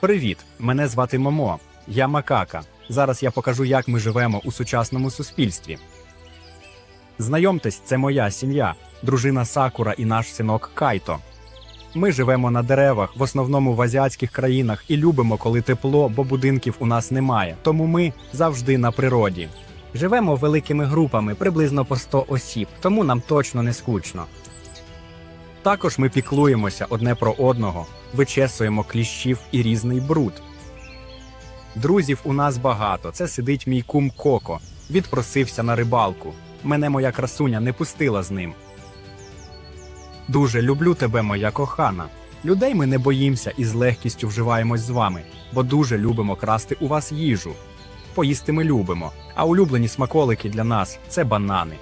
Привіт! Мене звати Момо. Я Макака. Зараз я покажу, як ми живемо у сучасному суспільстві. Знайомтесь, це моя сім'я, дружина Сакура і наш синок Кайто. Ми живемо на деревах, в основному в азіатських країнах, і любимо, коли тепло, бо будинків у нас немає. Тому ми завжди на природі. Живемо великими групами, приблизно по 100 осіб, тому нам точно не скучно. Також ми піклуємося одне про одного, вичесуємо кліщів і різний бруд. Друзів у нас багато. Це сидить мій кум Коко. Відпросився на рибалку. Мене моя красуня не пустила з ним. Дуже люблю тебе, моя кохана. Людей ми не боїмося і з легкістю вживаємось з вами, бо дуже любимо красти у вас їжу. Поїсти ми любимо, а улюблені смаколики для нас це банани.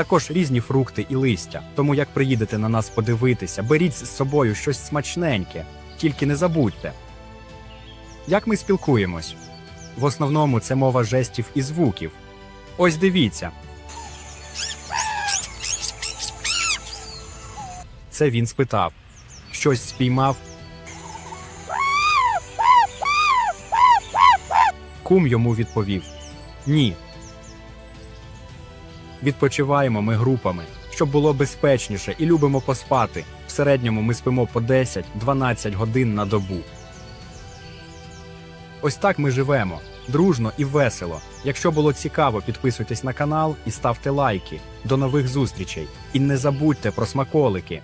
Також різні фрукти і листя. Тому як приїдете на нас подивитися, беріть з собою щось смачненьке, тільки не забудьте. Як ми спілкуємось? В основному це мова жестів і звуків. Ось дивіться. Це він спитав. Щось спіймав. Кум йому відповів: Ні. Відпочиваємо ми групами, щоб було безпечніше і любимо поспати. В середньому ми спимо по 10-12 годин на добу. Ось так ми живемо. Дружно і весело. Якщо було цікаво, підписуйтесь на канал і ставте лайки. До нових зустрічей. І не забудьте про смаколики.